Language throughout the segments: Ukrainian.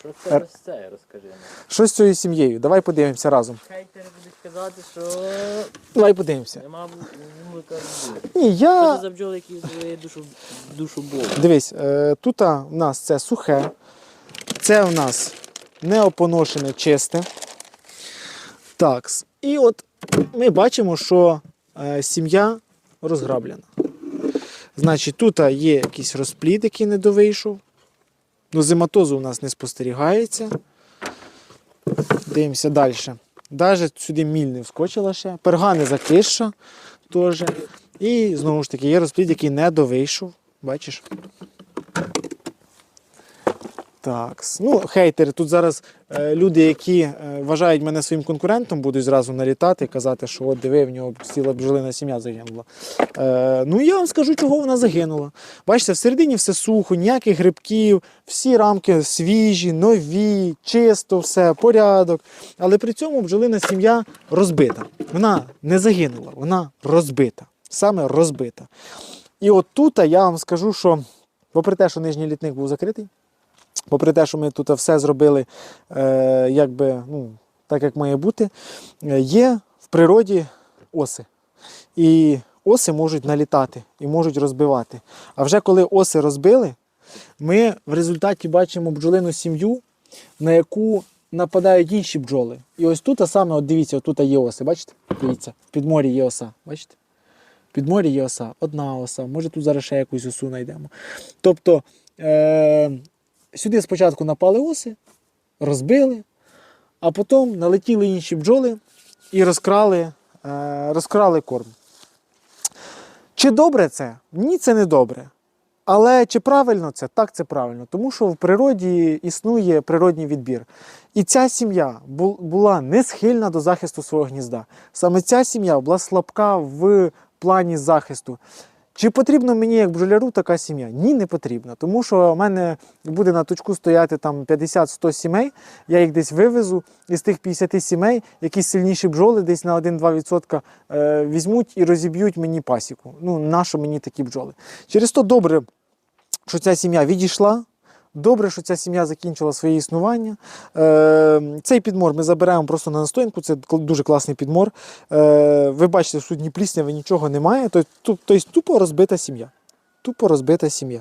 Що це ось це, розкажи нам. Що з цією сім'єю? Давай подивимося разом. Хейтери будуть казати, що Давай подивимося. нема мулика бджоли. Ні, Що я. це за бджоли, які звели душу, душу Бога? Дивись, е, тут а, в нас це сухе, це в нас неопоношене чисте. Так. І от ми бачимо, що е, сім'я розграблена. Значить, тут а, є якийсь розплід, який не довийшов. Ну, зиматозу у нас не спостерігається. Дивимося далі. Навіть сюди міль не вскочила ще. Перга не закисша теж. І знову ж таки є розплід, який не довийшов. Бачиш? Так. Ну, хейтери. Тут зараз е, люди, які е, вважають мене своїм конкурентом, будуть зразу налітати і казати, що от диви, в нього ціла бджолина сім'я загинула. Е, ну, я вам скажу, чого вона загинула. Бачите, всередині все сухо, ніяких грибків, всі рамки свіжі, нові, чисто все, порядок. Але при цьому бджолина сім'я розбита. Вона не загинула, вона розбита. Саме розбита. І от тут я вам скажу, що, попри те, що нижній літник був закритий, попри те, що ми тут все зробили е, якби, ну, так, як має бути, е, є в природі оси. І оси можуть налітати і можуть розбивати. А вже коли оси розбили, ми в результаті бачимо бджолину сім'ю, на яку нападають інші бджоли. І ось тут а саме, от дивіться, тут є оси, бачите? Дивіться, в підморі є оса, бачите? В підморі є оса, одна оса, може тут зараз ще якусь осу знайдемо. Тобто е- сюди спочатку напали оси, розбили, а потім налетіли інші бджоли і розкрали, е- розкрали корм. Чи добре це? Ні, це не добре. Але чи правильно це? Так, це правильно. Тому що в природі існує природній відбір. І ця сім'я була не схильна до захисту свого гнізда. Саме ця сім'я була слабка в плані захисту. Чи потрібно мені як бджоляру така сім'я? Ні, не потрібно. Тому що в мене буде на точку стояти там 50-100 сімей, я їх десь вивезу, і з тих 50 сімей якісь сильніші бджоли десь на 1-2% е, візьмуть і розіб'ють мені пасіку. Ну, нащо мені такі бджоли? Через то добре, що ця сім'я відійшла. Добре, що ця сім'я закінчила своє існування. Е, цей підмор ми забираємо просто на настоянку, це дуже класний підмор. Е, ви бачите, що тут ні плісняви, нічого немає. Тобто, тупо розбита сім'я. Тупо розбита сім'я.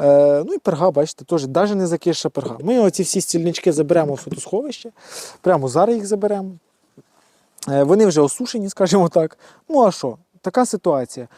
Е, ну і перга, бачите, теж навіть не закиша перга. Ми оці всі стільнички заберемо в фотосховище, прямо зараз їх заберемо. Вони вже осушені, скажімо так. Ну а що? Така ситуація.